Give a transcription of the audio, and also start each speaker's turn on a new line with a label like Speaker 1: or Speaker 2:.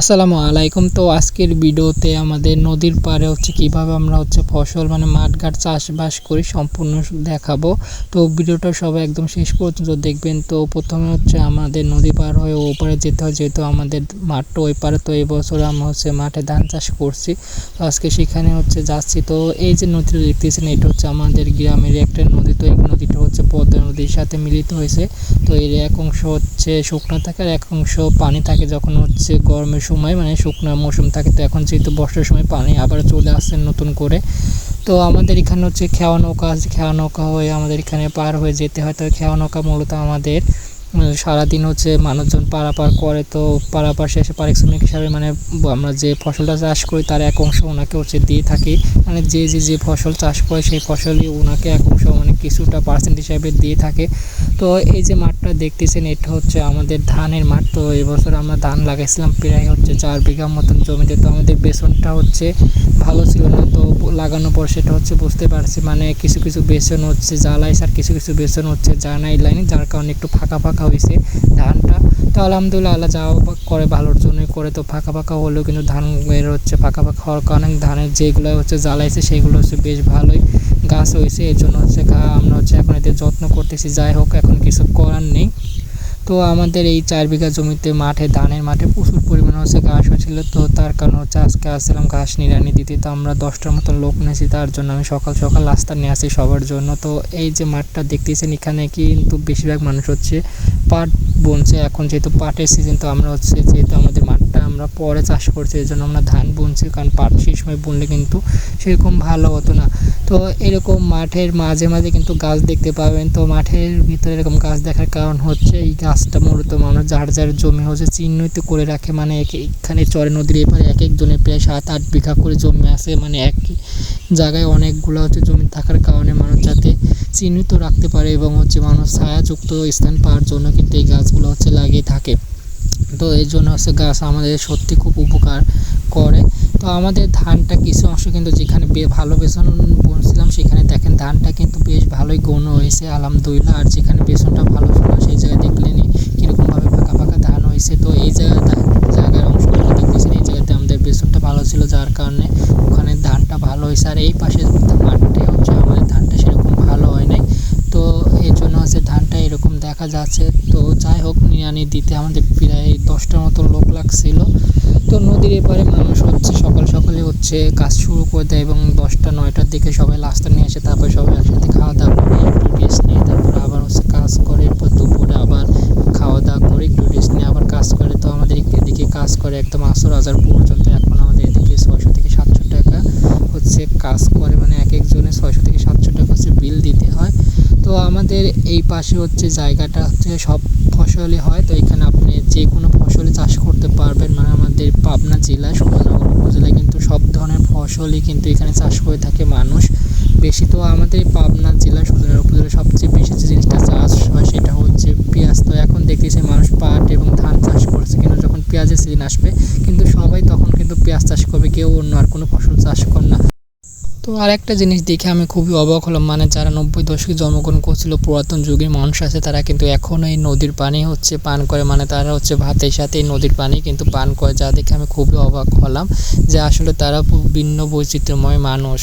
Speaker 1: আসসালামু আলাইকুম। তো আজকের ভিডিওতে আমাদের নদীর পাড়ে হচ্ছে কীভাবে আমরা হচ্ছে ফসল মানে মাঠঘাট চাষবাস করি সম্পূর্ণ দেখাবো। তো ভিডিওটা সবাই একদম শেষ পর্যন্ত দেখবেন। তো প্রথমে হচ্ছে আমাদের নদী পার হয়ে ওপারে যেতে হয়, যেহেতু আমাদের মাঠটা ওই পারে। তো এবছর আমরা হচ্ছে মাঠে ধান চাষ করছি। তো আজকে সেখানে হচ্ছে যাচ্ছি। তো এই যে নদীটা দেখতেছেন, এটা হচ্ছে আমাদের গ্রামের একটা নদী। তো এই নদীটা হচ্ছে পদ্মা নদীর সাথে মিলিত হয়েছে। তো এর এক অংশ হচ্ছে শুকনো থাকে আর এক অংশ পানি থাকে। যখন হচ্ছে গরমের সময় মানে শুকনো মৌসুম থাকে, তো এখন যেহেতু বর্ষার সময় পানি আবার চলে আসছে নতুন করে, তো আমাদের এখানে হচ্ছে খেওয়া নৌকা আছে, খেওয়া নৌকা হয়ে আমাদের এখানে পার হয়ে যেতে হয়, তো খেওয়া নৌকা মূলত আমাদের সারাদিন হচ্ছে মানুষজন পারাপার করে তো পারাপার শেষে পারিশ্রমিক হিসাবে মানে আমরা যে ফসলটা চাষ করি তার এক অংশ ওনাকে হচ্ছে দিয়ে থাকি। মানে যে যে যে ফসল চাষ করে সেই ফসলই ওনাকে এক অংশ মানে কিছুটা পার্সেন্ট হিসাবে দিয়ে থাকে। তো এই যে মাঠটা দেখতেছেন, এটা হচ্ছে আমাদের ধানের মাঠ। তো এবছর আমরা ধান লাগাইছিলাম, প্রায় হচ্ছে চার বিঘা মতন জমিতে। তো আমাদের বেসনটা হচ্ছে ভালো ছিল না, তো লাগানোর পর সেটা হচ্ছে বুঝতে পারছি। মানে কিছু কিছু বেসন হচ্ছে, জ্বালাইছে আর কিছু কিছু বেসন হচ্ছে জানাই লাইনে, যার কারণে একটু ফাঁকা ফাঁকা হয়েছে ধানটা তো আলহামদুলিল্লাহ আল্লাহ যা করে ভালোর জন্য করে। তো ফাঁকা ফাঁকা হলেও কিন্তু ধান বের হচ্ছে। ফাঁকা ফাঁকা হওয়ার কারণে ধানের যেগুলো হচ্ছে জ্বালাইছে, সেগুলো হচ্ছে বেশ ভালোই গাছ হয়েছে এর জন্য হচ্ছে আমরা হচ্ছে এখন এদের যত্ন করতেছি। যাই হোক, এখন কিছু করার নেই। তো আমাদের এই চার বিঘা জমিতে মাঠে, ধানের মাঠে প্রচুর পরিমাণে হচ্ছে ঘাস হয়েছিল। তো তার কারণে হচ্ছে আজকে আসছিলাম ঘাস নিরানি দিতে। তো আমরা দশটার মতো লোক নিয়েছি, তার জন্য আমি সকাল সকাল রাস্তা নিয়ে আসি সবার জন্য। তো এই যে মাঠটা দেখতেছেন, এখানে কিন্তু বেশিরভাগ মানুষ হচ্ছে পাট বনছে। এখন যেহেতু পাটের সিজন তো আমরা হচ্ছে যেহেতু আমাদের মাঠটা আমরা পরে চাষ করছি, এই জন্য আমরা ধান বুনছি, কারণ পাট সেই সময় বুনলে কিন্তু সেরকম ভালো হতো না। তো এরকম মাঠের মাঝে মাঝে কিন্তু গাছ দেখতে পাবেন। তো মাঠের ভিতরে এরকম গাছ দেখার কারণ হচ্ছে, এই গাছটা মূলত মানুষ যার যার জমি হচ্ছে চিহ্নিত করে রাখে। মানে এখানে চরে নদীর এপারে এক একজনের প্রায় সাত, আট বিঘা করে জমি আছে। মানে এক জায়গায় অনেকগুলো হচ্ছে জমি থাকার কারণে মানুষ যাতে চিহ্নিত রাখতে পারে এবং হচ্ছে মানুষ ছায়াযুক্ত স্থান পাওয়ার জন্য কিন্তু এই গাছগুলো হচ্ছে লাগিয়ে থাকে। তো এই জন্য হচ্ছে গাছ আমাদের সত্যি খুব উপকার করে। তো আমাদের ধানটা কিছু অংশ কিন্তু যেখানে ভালো বেসন বুনছিলাম, সেখানে দেখেন ধানটা কিন্তু বেশ ভালোই গণ হয়েছে, আলহামদুলিল্লাহ। আর যেখানে বেসনটা ভালো ছিল সেই জায়গায় দেখলেনি কীরকমভাবে ফাঁকা ফাঁকা ধান হয়েছে। তো এই জায়গায় জায়গার অংশগুলো দেখতেছেন, এই জায়গাতে আমাদের বেসনটা ভালো ছিল, যার কারণে ওখানে ধানটা ভালো হয়েছে। আর এই পাশে মাঠে হচ্ছে আমাদের ধানটা সেরকম ভালো হয় নাই তো এর জন্য হচ্ছে ধানটা এরকম দেখা যাচ্ছে। তো যাই হোক নিরানি দিতে আমাদের প্রায় দশটার মতো লোক লাগছিল। তো নদীর এপারে মানুষ হচ্ছে, সকাল সকালে হচ্ছে কাজ শুরু করে দেয় এবং দশটা, নয়টার দিকে সবাই লাস্টটা নিয়ে আসে, তারপরে সবাই একসাথে খাওয়া দাওয়া করে একটু রেস্ট নিয়ে তারপর আবার হচ্ছে কাজ করে, এরপর দুপুরে আবার খাওয়া দাওয়া করে, একটু রেস্ট নিয়ে আবার কাজ করে। তো আমাদের এদিকে কাজ করে একদম আসর হাজার পর্যন্ত এখন আমাদের এদিকে ছয়শো থেকে সাতশো টাকা হচ্ছে কাজ করে। মানে এক একজনে ছয়শো থেকে সাতশো টাকা হচ্ছে তো আমাদের এই পাশে হচ্ছে জায়গাটা হচ্ছে সব ফসলই হয়। তো এখানে আপনি যে কোনো ফসলই চাষ করতে পারবেন। মানে আমাদের পাবনা জেলা সুবর্ণনগর উপজেলায় কিন্তু সব ধরনের ফসলই কিন্তু এখানে চাষ করে থাকে মানুষ। বেশি তো আমাদের পাবনা জেলা সুবর্ণনগর উপজেলায় সবচেয়ে বেশি যে জিনিসটা চাষ হয় সেটা হচ্ছে পেঁয়াজ। তো এখন দেখতেছি মানুষ পাট এবং ধান চাষ করছে। কিন্তু যখন পেঁয়াজের সিজন আসবে, কিন্তু সবাই তখন কিন্তু পেঁয়াজ চাষ করবে। কেউ অন্য আর কোনো ফসল চাষ করে না। তো আর একটা জিনিস দেখে আমি খুবই অবাক হলাম। মানে যারা নব্বই দশকে জন্মগ্রহণ করছিল, পুরাতন যুগের মানুষ আছে, তারা কিন্তু এখনও এই নদীর পানি হচ্ছে পান করে। মানে তারা হচ্ছে ভাতের সাথে এই নদীর পানি কিন্তু পান করে, যা দেখে আমি খুবই অবাক হলাম যে আসলে তারা ভিন্ন বৈচিত্র্যময় মানুষ।